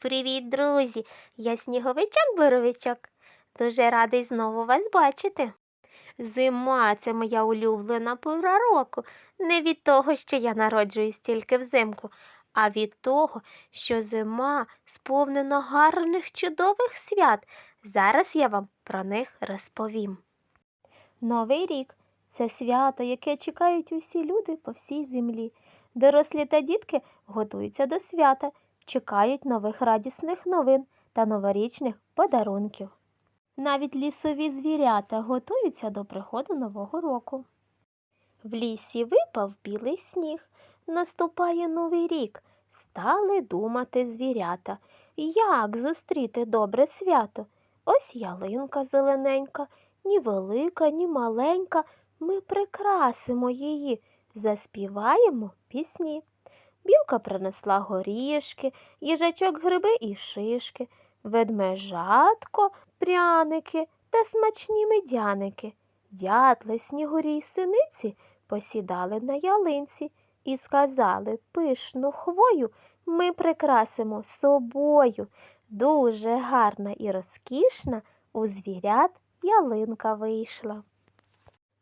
Привіт, друзі! Я сніговичок Боровичок. Дуже радий знову вас бачити. Зима це моя улюблена пора року. Не від того, що я народжуюсь тільки взимку, а від того, що зима сповнена гарних чудових свят. Зараз я вам про них розповім. Новий рік це свято, яке чекають усі люди по всій землі. Дорослі та дітки готуються до свята, чекають нових радісних новин та новорічних подарунків. Навіть лісові звірята готуються до приходу Нового року. В лісі випав білий сніг, наступає новий рік. Стали думати звірята, як зустріти добре свято. Ось ялинка зелененька, ні велика, ні маленька. Ми прикрасимо її, заспіваємо пісні. Білка принесла горішки, їжачок гриби і шишки, ведмежатко, пряники та смачні медяники. Дятли, снігурі й синиці посідали на ялинці і сказали пишну хвою ми прикрасимо собою. Дуже гарна і розкішна у звірят ялинка вийшла.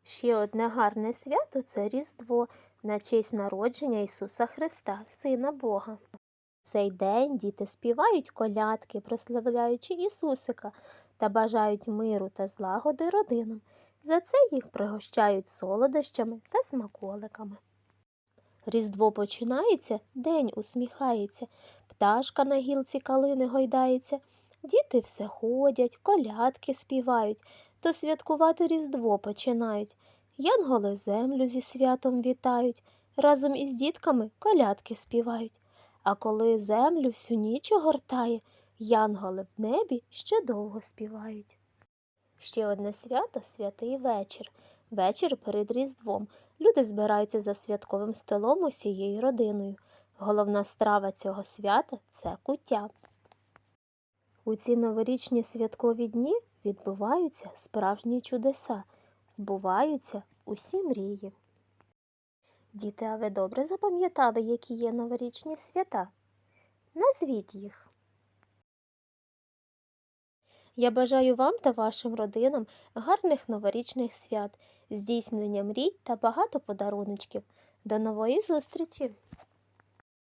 Ще одне гарне свято це Різдво на честь народження Ісуса Христа, Сина Бога. Цей день діти співають колядки, прославляючи Ісусика та бажають миру та злагоди родинам. За це їх пригощають солодощами та смаколиками. Різдво починається, день усміхається, пташка на гілці калини гойдається, діти все ходять, колядки співають, то святкувати Різдво починають. Янголи землю зі святом вітають, разом із дітками колядки співають. А коли землю всю ніч огортає, янголи в небі ще довго співають. Ще одне свято святий вечір. Вечір перед Різдвом. Люди збираються за святковим столом усією родиною. Головна страва цього свята це куття. У ці новорічні святкові дні відбуваються справжні чудеса, збуваються усі мрії. Діти, а ви добре запам'ятали, які є новорічні свята? Назвіть їх. Я бажаю вам та вашим родинам гарних новорічних свят, здійснення мрій та багато подаруночків. До нової зустрічі!